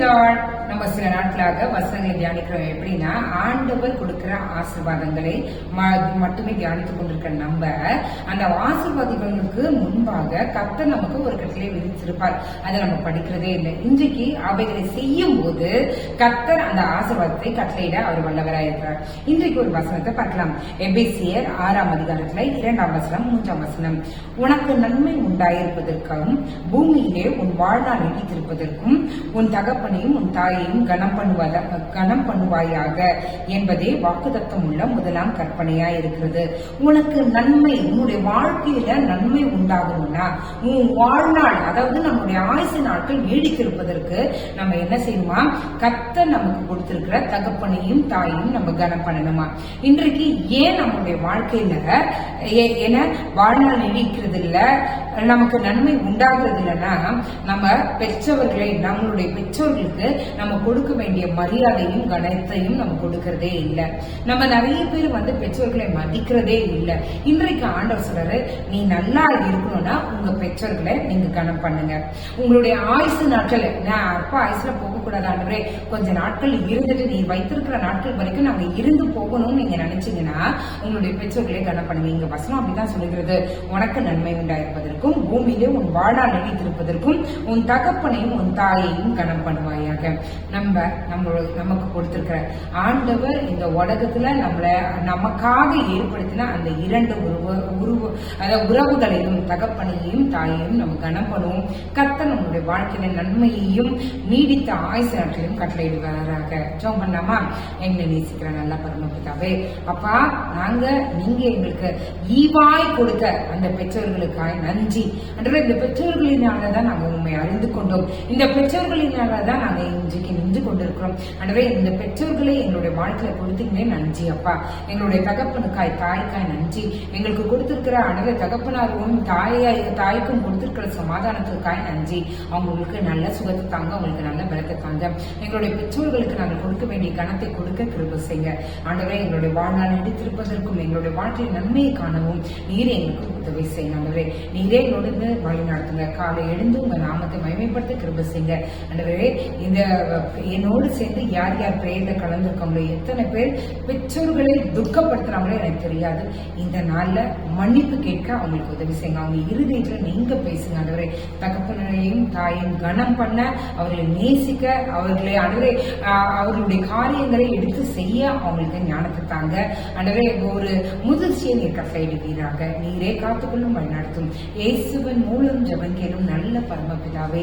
Lord. நாட்களாக வசனங்களை தியானிக்கிறோம். எப்படின்னா ஆண்டவர் கொடுக்கிற ஆசீர்வாதங்களை ம- மட்டுமே தியானித்துக் கொண்டிருக்கிற நம்ம அந்த ஆசீர்வாதங்களுக்கு முன்பாக கர்த்தர் நமக்கு ஒரு கட்டளை விதிச்சிருப்பார் அதை நம்ம படிக்கிறதே இல்லை. இன்றைக்கு அவைகளை செய்யும் போது கர்த்தர் அந்த ஆசிர்வாதத்தை கட்டளையிட அவர் வல்லவராக இருக்கிறார். இன்றைக்கு ஒரு வசனத்தை பார்க்கலாம். எபேசியர் ஆறாம் அதிகாரத்துல இரண்டாம் வசனம் மூன்றாம் வசனம். உனக்கு நன்மை உண்டாயிருப்பதற்கும் பூமியிலே உன் வாழ்நாள் நீடித்திருப்பதற்கும் உன் தகப்பனையும் உன் தாயையும் கனம் பண்ணுவத கனம் பண்ணுவாயாக என்பதே வாக்குதத்தம் உள்ள முதலாம் கற்பனையா இருக்கிறது. உனக்கு நன்மை உன்னுடைய வாழ்க்கையில நன்மை உண்டாகணும்னா உன் வாழ்நாள் அதாவது நம்முடைய ஆயுசு நாட்கள் நீடித்திருப்பதற்கு நம்ம என்ன செய்யணுமா? கத்த நமக்கு கொடுத்திருக்கிற தகப்பனையும் தாயையும் நம்ம கனம் பண்ணணுமா? இன்றைக்கு ஏன் நம்முடைய வாழ்க்கையில ஏ- வாழ்நாள் நீடிக்கிறது இல்ல நமக்கு நன்மை உண்டாகிறது இல்லைன்னா நம்ம பெற்றவர்களை நம்மளுடைய பெற்றோர்களுக்கு நம்ம கொடுக்க வேண்டிய மரியாதையும் கணத்தையும் நம்ம கொடுக்கறதே இல்லை. நம்ம நிறைய பேர் வந்து பெற்றோர்களை மதிக்கிறதே இல்லை. இன்றைக்கு ஆண்டவர் சொல்றாரு நீ நல்லா இருக்கணும்னா உங்க பெற்றோர்களை நீங்க கணம் பண்ணுங்க. உங்களுடைய ஆயுசு நாட்கள் நான் அப்பா ஆயுசுல போகக்கூடாது ஆண்டவரே கொஞ்ச நாட்கள் இருந்துட்டு நீ வைத்திருக்கிற நாட்கள் வரைக்கும் நாங்க இருந்து போகணும்னு நீங்க நினைச்சீங்கன்னா உங்களுடைய பெற்றோர்களை கணம் பண்ணுங்க. இங்க வசனம் அப்படிதான் சொல்லுகிறது. உனக்கு நன்மை உண்டாயிருப்பதற்கும் பூமியிலே உன் வாழா நினைத்திருப்பதற்கும் உன் தகப்பனையும் உன் தாயையும் கணம் பண்ணுவாயாக. நம்ம நம்ம நமக்கு கொடுத்திருக்கிற. ஆண்டவர் இந்த உலகத்துல நம்மளை நமக்காக ஏற்படுத்தின அந்த இரண்டு உருவ உருவ அதாவது உறவுகளையும் தகப்பனையும் தாயையும் நம்ம கனம் பண்ணுவோம். கத்த நம்மளுடைய வாழ்க்கையில நன்மையையும் நீடித்த ஆயுசு நாட்களையும் கட்டளையிடுவாராக. ஜோம் பண்ணாமா எங்களை நேசிக்கிற நல்ல பரமபிதாவே அப்பா நாங்க நீங்க எங்களுக்கு ஈவாய் கொடுத்த அந்த பெற்றோர்களுக்காய் நன்றி. அன்றாட இந்த பெற்றோர்களினால தான் நாங்க உண்மை அறிந்து கொண்டோம். இந்த பெற்றோர்களினால தான் நாங்க இன்றைக்கு நின்று கொண்டிருக்கிறோம். அன்றே இந்த பெற்றோர்களை எங்களுடைய வாழ்க்கையில கொடுத்தீங்களே நன்றி அப்பா. எங்களுடைய தகப்பனுக்காய் தாய்க்காய் நன்றி. எங்களுக்கு கொடுத்திருக்கிற அன்றே தகப்பனாருக்கும் தாயாய் தாய்க்கும் கொடுத்திருக்கிற சமாதானத்துக்காய் நன்றி. அவங்களுக்கு நல்ல சுகத்தை தாங்க அவங்களுக்கு நல்ல பலத்தை தாங்க. எங்களுடைய பெற்றோர்களுக்கு நாங்கள் கொடுக்க வேண்டிய கணத்தை கொடுக்க கிருப செய்ய. ஆண்டவரே எங்களுடைய வாழ்நாள் நடித்திருப்பதற்கும் எங்களுடைய வாழ்க்கையில் நன்மையை காணவும் நீரே எங்களுக்கு உதவி செய்யும் ஆண்டவரே நீரே நொடுந்து வழி நடத்துங்க. காலை எழுந்து உங்க நாமத்தை மகிமைப்படுத்த கிருப செய்யுங்க. ஆண்டவரே இந்த என்னோடு சேர்ந்து யார் யார் பிரேயர்ல கலந்துருக்காங்களோ எத்தனை பேர் பெற்றோர்களை துக்கப்படுத்துறாங்களோ எனக்கு தெரியாது. இந்த நாள்ல மன்னிப்பு கேட்க அவங்களுக்கு உதவி செய்யுங்க. அவங்க இருதயத்தில் நீங்க பேசுங்க ஆண்டவரே. தகப்பனையும் தாயும் கனம் பண்ண அவர்களை நேசிக்க அவர்களை அன்றே அவர்களுடைய காரியங்களை எடுத்து செய்ய அவங்களுக்கு ஞானத்தை தாங்க. அண்டவரே ஒரு முதிர்ச்சியை நீர் கட்டளையிடுவீராக நீரே காத்துக்கொள்ளும் வழிநடத்தும். இயேசுவின் மூலம் ஜெபம் நல்ல பரமபிதாவே